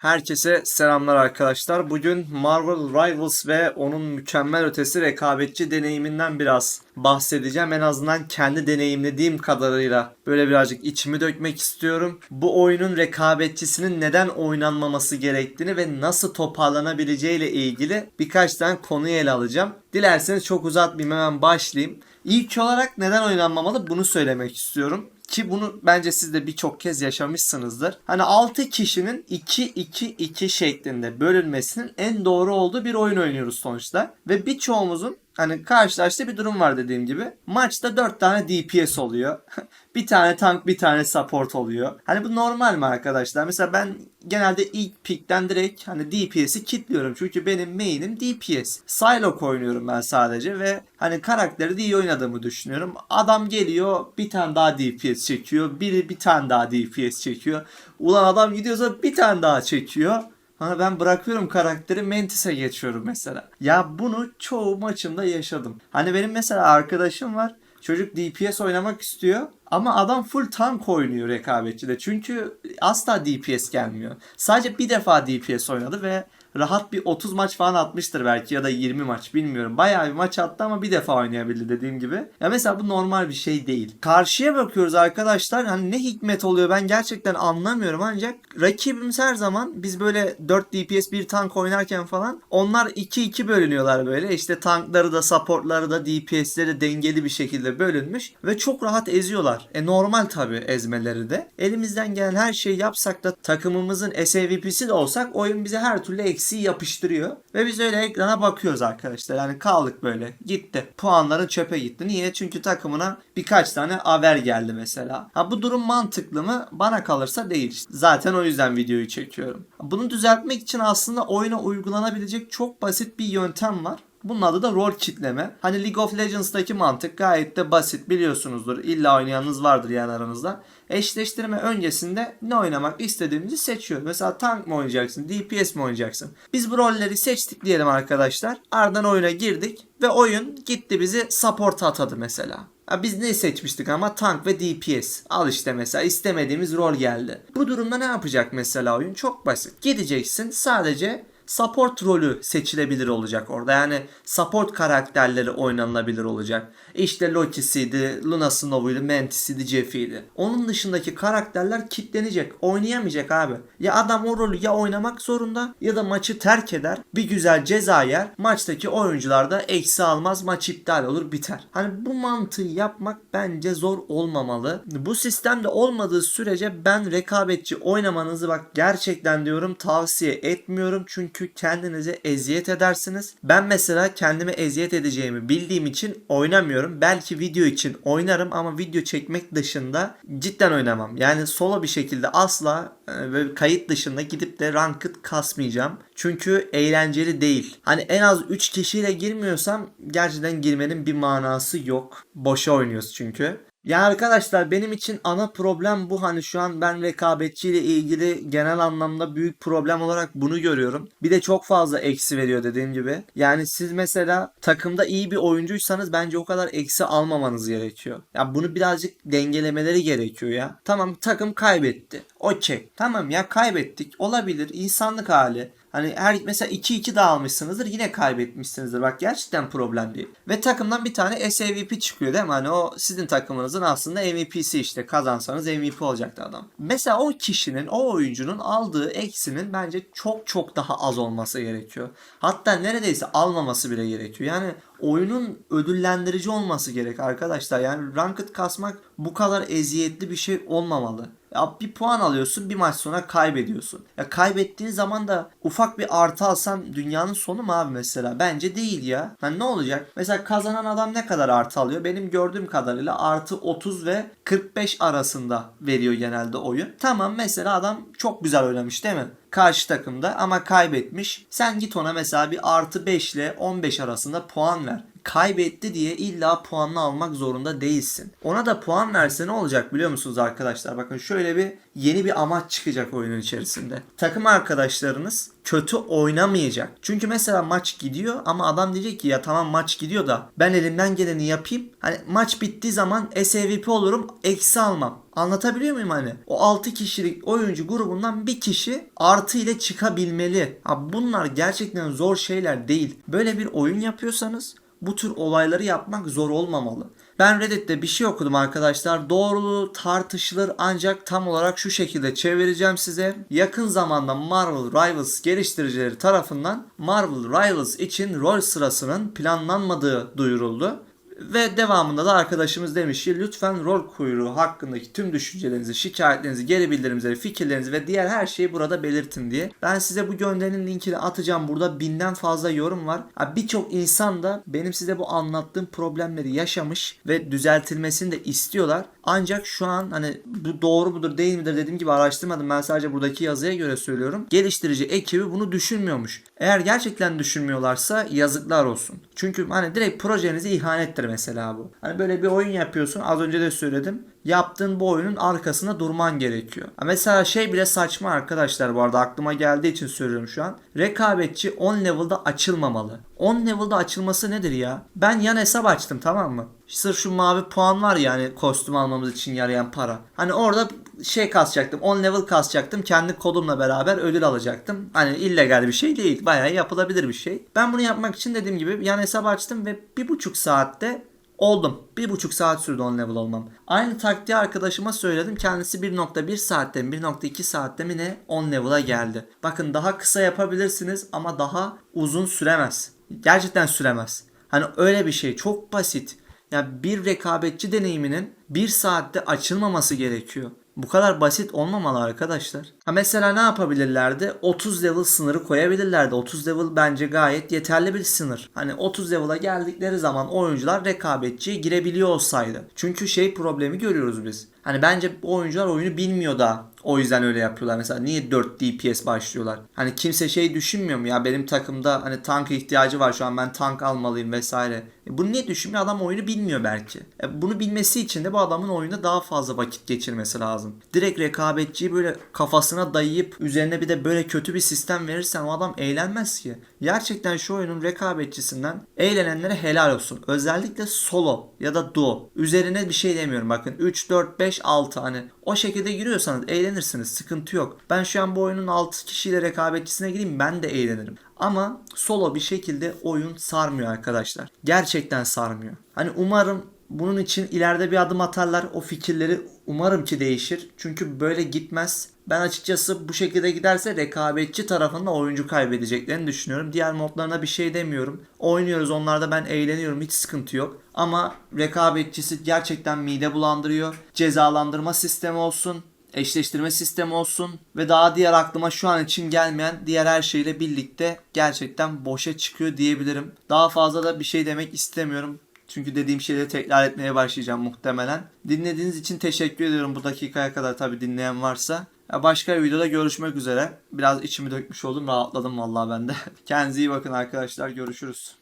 Herkese selamlar arkadaşlar. Bugün Marvel Rivals ve onun mükemmel ötesi rekabetçi deneyiminden biraz bahsedeceğim. En azından kendi deneyimlediğim kadarıyla böyle birazcık içimi dökmek istiyorum. Bu oyunun rekabetçisinin neden oynanmaması gerektiğini ve nasıl toparlanabileceği ile ilgili birkaç tane konuyu ele alacağım. Dilerseniz çok uzatmayayım hemen başlayayım. İlk olarak neden oynanmamalı bunu söylemek istiyorum. Ki bunu bence siz de birçok kez yaşamışsınızdır. Hani 6 kişinin 2-2-2 şeklinde bölünmesinin en doğru olduğu bir oyun oynuyoruz sonuçta. Ve birçoğumuzun hani karşılaştığı bir durum var dediğim gibi. Maçta 4 tane DPS oluyor. bir tane tank bir tane support oluyor. Hani bu normal mi arkadaşlar? Mesela ben genelde ilk pickten direkt hani DPS'i kilitliyorum. Çünkü benim main'im DPS. Psylocke oynuyorum ben sadece ve hani karakteri de iyi oynadığımı düşünüyorum. Adam geliyor bir tane daha DPS çekiyor. Biri bir tane daha DPS çekiyor. Ulan adam gidiyorsa bir tane daha çekiyor. Hani ben bırakıyorum karakteri Mantis'e geçiyorum mesela. Ya bunu çoğu maçımda yaşadım. Hani benim mesela arkadaşım var. Çocuk DPS oynamak istiyor. Ama adam full tank oynuyor rekabetçide. Çünkü asla DPS gelmiyor. Sadece bir defa DPS oynadı ve rahat bir 30 maç falan atmıştır belki ya da 20 maç bilmiyorum. Bayağı bir maç attı ama bir defa oynayabildi dediğim gibi. Ya mesela bu normal bir şey değil. Karşıya bakıyoruz arkadaşlar hani ne hikmet oluyor ben gerçekten anlamıyorum ancak rakibimiz her zaman biz böyle 4 DPS bir tank oynarken falan onlar 2-2 bölünüyorlar böyle. İşte tankları da supportları da DPS'leri dengeli bir şekilde bölünmüş ve çok rahat eziyorlar. E normal tabi ezmeleri de. Elimizden gelen her şeyi yapsak da takımımızın SAVP'si de olsak oyun bize her türlü eksiği yapıştırıyor. Ve biz öyle ekrana bakıyoruz arkadaşlar. Yani kaldık böyle. Gitti. Puanların çöpe gitti. Niye? Çünkü takımına birkaç tane aver geldi mesela. Ha bu durum mantıklı mı? Bana kalırsa değil. Zaten o yüzden videoyu çekiyorum. Bunu düzeltmek için aslında oyuna uygulanabilecek çok basit bir yöntem var. Bunun adı da rol kitleme. Hani League of Legends'daki mantık gayet de basit biliyorsunuzdur. İlla oynayanınız vardır yani aranızda. Eşleştirme öncesinde ne oynamak istediğimizi seçiyor. Mesela tank mı oynayacaksın, DPS mi oynayacaksın? Biz bu rolleri seçtik diyelim arkadaşlar. Ardından oyuna girdik ve oyun gitti bizi support atadı mesela. Ya biz ne seçmiştik ama tank ve DPS. Al işte mesela istemediğimiz rol geldi. Bu durumda ne yapacak mesela oyun? Çok basit. Gideceksin sadece support rolü seçilebilir olacak orada. Yani support karakterleri oynanılabilir olacak. İşte Loki'siydi, Luna Snow'uydu, Mantis'iydi, Jeffy'ydi. Onun dışındaki karakterler kitlenecek. Oynayamayacak abi. Ya adam o rolü ya oynamak zorunda ya da maçı terk eder. Bir güzel ceza yer. Maçtaki oyuncular da eksi almaz. Maç iptal olur biter. Hani bu mantığı yapmak bence zor olmamalı. Bu sistemde olmadığı sürece ben rekabetçi oynamanızı bak gerçekten diyorum tavsiye etmiyorum. Çünkü kendinize eziyet edersiniz. Ben mesela kendime eziyet edeceğimi bildiğim için oynamıyorum. Belki video için oynarım ama video çekmek dışında cidden oynamam. Yani solo bir şekilde asla e, ve kayıt dışında gidip de ranked kasmayacağım. Çünkü eğlenceli değil. Hani en az 3 kişiyle girmiyorsam gerçekten girmenin bir manası yok. Boşa oynuyoruz çünkü. Ya arkadaşlar benim için ana problem bu hani şu an ben rekabetçiyle ilgili genel anlamda büyük problem olarak bunu görüyorum. Bir de çok fazla eksi veriyor dediğim gibi. Yani siz mesela takımda iyi bir oyuncuysanız bence o kadar eksi almamanız gerekiyor. Ya bunu birazcık dengelemeleri gerekiyor ya. Tamam takım kaybetti. Okey. Tamam ya kaybettik. Olabilir. insanlık hali. Hani her mesela 2-2 dağılmışsınızdır yine kaybetmişsinizdir. Bak gerçekten problem değil. Ve takımdan bir tane SAVP çıkıyor değil mi? Hani o sizin takımınızın aslında MVP'si işte. Kazansanız MVP olacaktı adam. Mesela o kişinin, o oyuncunun aldığı eksinin bence çok çok daha az olması gerekiyor. Hatta neredeyse almaması bile gerekiyor. Yani oyunun ödüllendirici olması gerek arkadaşlar. Yani ranked kasmak bu kadar eziyetli bir şey olmamalı. Ya bir puan alıyorsun bir maç sonra kaybediyorsun. Ya kaybettiğin zaman da ufak bir artı alsan dünyanın sonu mu abi mesela? Bence değil ya. Hani ne olacak? Mesela kazanan adam ne kadar artı alıyor? Benim gördüğüm kadarıyla artı 30 ve 45 arasında veriyor genelde oyun. Tamam mesela adam çok güzel oynamış değil mi? karşı takımda ama kaybetmiş. Sen git ona mesela bir artı 5 ile 15 arasında puan ver. Kaybetti diye illa puanını almak zorunda değilsin. Ona da puan verse ne olacak biliyor musunuz arkadaşlar? Bakın şöyle bir yeni bir amaç çıkacak oyunun içerisinde. Takım arkadaşlarınız kötü oynamayacak. Çünkü mesela maç gidiyor ama adam diyecek ki ya tamam maç gidiyor da ben elimden geleni yapayım. Hani maç bittiği zaman SAVP olurum eksi almam. Anlatabiliyor muyum hani? O 6 kişilik oyuncu grubundan bir kişi artı ile çıkabilmeli. Ha bunlar gerçekten zor şeyler değil. Böyle bir oyun yapıyorsanız bu tür olayları yapmak zor olmamalı. Ben Reddit'te bir şey okudum arkadaşlar. Doğruluğu tartışılır ancak tam olarak şu şekilde çevireceğim size. Yakın zamanda Marvel Rivals geliştiricileri tarafından Marvel Rivals için rol sırasının planlanmadığı duyuruldu. Ve devamında da arkadaşımız demiş ki lütfen rol kuyruğu hakkındaki tüm düşüncelerinizi, şikayetlerinizi, geri bildirimleri, fikirlerinizi ve diğer her şeyi burada belirtin diye. Ben size bu gönderinin linkini atacağım. Burada binden fazla yorum var. Birçok insan da benim size bu anlattığım problemleri yaşamış ve düzeltilmesini de istiyorlar. Ancak şu an hani bu doğru mudur değil midir dediğim gibi araştırmadım. Ben sadece buradaki yazıya göre söylüyorum. Geliştirici ekibi bunu düşünmüyormuş. Eğer gerçekten düşünmüyorlarsa yazıklar olsun. Çünkü hani direkt projenize ihanettir mesela bu. Hani böyle bir oyun yapıyorsun. Az önce de söyledim. Yaptığın bu oyunun arkasında durman gerekiyor. Mesela şey bile saçma arkadaşlar bu arada aklıma geldiği için söylüyorum şu an. Rekabetçi 10 level'da açılmamalı. 10 level'da açılması nedir ya? Ben yan hesap açtım tamam mı? Sırf şu mavi puan var ya hani kostüm almamız için yarayan para. Hani orada şey kasacaktım. 10 level kasacaktım. Kendi kodumla beraber ödül alacaktım. Hani illegal bir şey değil. Bayağı yapılabilir bir şey. Ben bunu yapmak için dediğim gibi yan hesap açtım ve bir buçuk saatte oldum. Bir buçuk saat sürdü 10 level olmam. Aynı taktiği arkadaşıma söyledim. Kendisi 1.1 saatte mi 1.2 saatte mi ne 10 level'a geldi. Bakın daha kısa yapabilirsiniz ama daha uzun süremez. Gerçekten süremez. Hani öyle bir şey çok basit. Ya bir rekabetçi deneyiminin bir saatte açılmaması gerekiyor. Bu kadar basit olmamalı arkadaşlar. Ha mesela ne yapabilirlerdi? 30 level sınırı koyabilirlerdi. 30 level bence gayet yeterli bir sınır. Hani 30 level'a geldikleri zaman oyuncular rekabetçiye girebiliyor olsaydı. Çünkü şey problemi görüyoruz biz. Hani bence oyuncular oyunu bilmiyor da o yüzden öyle yapıyorlar. Mesela niye 4 DPS başlıyorlar? Hani kimse şey düşünmüyor mu ya benim takımda hani tank ihtiyacı var şu an ben tank almalıyım vesaire. E bunu niye düşünmüyor? Adam oyunu bilmiyor belki. E bunu bilmesi için de bu adamın oyunda daha fazla vakit geçirmesi lazım. Direkt rekabetçiyi böyle kafasına dayayıp üzerine bir de böyle kötü bir sistem verirsen o adam eğlenmez ki. Gerçekten şu oyunun rekabetçisinden eğlenenlere helal olsun. Özellikle solo ya da duo. Üzerine bir şey demiyorum bakın. 3, 4, 5, 6 hani o şekilde giriyorsanız eğlenirsiniz. Sıkıntı yok. Ben şu an bu oyunun 6 kişiyle rekabetçisine gireyim ben de eğlenirim. Ama solo bir şekilde oyun sarmıyor arkadaşlar. Gerçekten sarmıyor. Hani umarım bunun için ileride bir adım atarlar. O fikirleri umarım ki değişir. Çünkü böyle gitmez. Ben açıkçası bu şekilde giderse rekabetçi tarafında oyuncu kaybedeceklerini düşünüyorum. Diğer modlarına bir şey demiyorum. Oynuyoruz onlarda ben eğleniyorum hiç sıkıntı yok. Ama rekabetçisi gerçekten mide bulandırıyor. Cezalandırma sistemi olsun eşleştirme sistemi olsun ve daha diğer aklıma şu an için gelmeyen diğer her şeyle birlikte gerçekten boşa çıkıyor diyebilirim. Daha fazla da bir şey demek istemiyorum. Çünkü dediğim şeyleri tekrar etmeye başlayacağım muhtemelen. Dinlediğiniz için teşekkür ediyorum bu dakikaya kadar tabi dinleyen varsa. Başka bir videoda görüşmek üzere. Biraz içimi dökmüş oldum rahatladım vallahi ben de. Kendinize iyi bakın arkadaşlar görüşürüz.